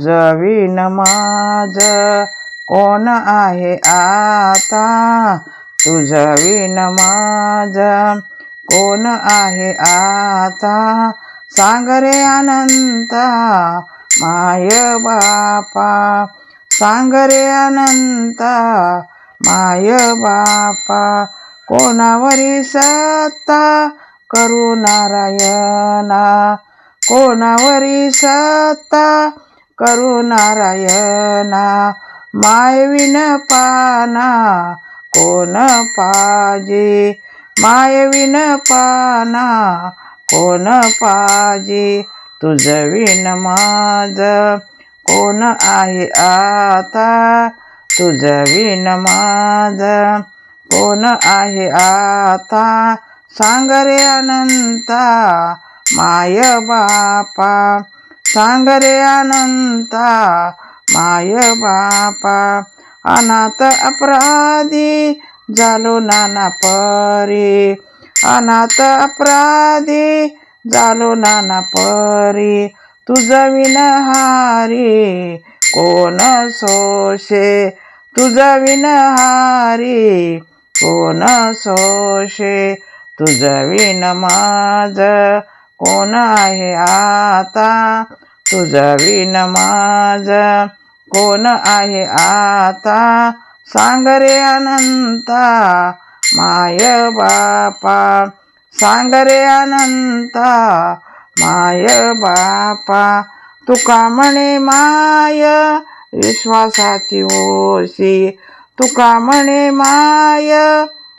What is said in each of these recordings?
तुझं विन माझ कोण आहे आता? तुझं विन माझ कोण आहे आता? सांग रे अनंता माय बापा. सांग रे अनंता माय बापा. कोणावरी सत्ता करू नारायणा? कोणावरी सत्ता करू नारायणा माय विन पाना कोण पाजे? माय विन पाना कोण पाजे? तुझ विन माझ कोण आहे आता? तुझ विन माझ कोण आहे आता? सांग रे अनंता माय बापा सांग रे अनंता माय बापा अनाथ अपराधी झालो नाना परी. अनाथ अपराधी झालो नाना परी. तुझ विनहारी कोण सोशे? तुझ विनहारी कोण सोशे? तुझ विन माझ कोण आहे आता? तुझा विन कोण आहे आता? सांग रे अनंता माय बापा. सांग रे अनंता माय बापा. तुका म्हणे माय विश्वासाची ओशी तुका म्हणे माय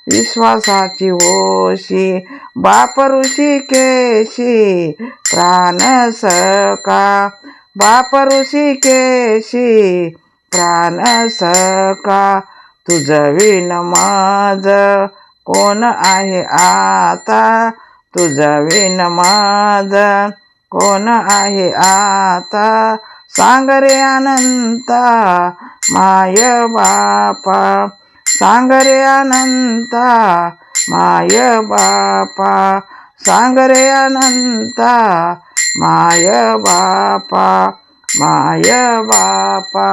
विश्वासाची ओशी बाप ऋषी केशी प्राण सका. बाप ऋषी केशी प्राण सका. तुझ विण माझ कोण आहे आता? तुझ विण माझ कोण आहे आता? सांग रे अनंता माय बापा. सांग रे अनंता माय बापा सांग रे अनंता माय बापा माय बापा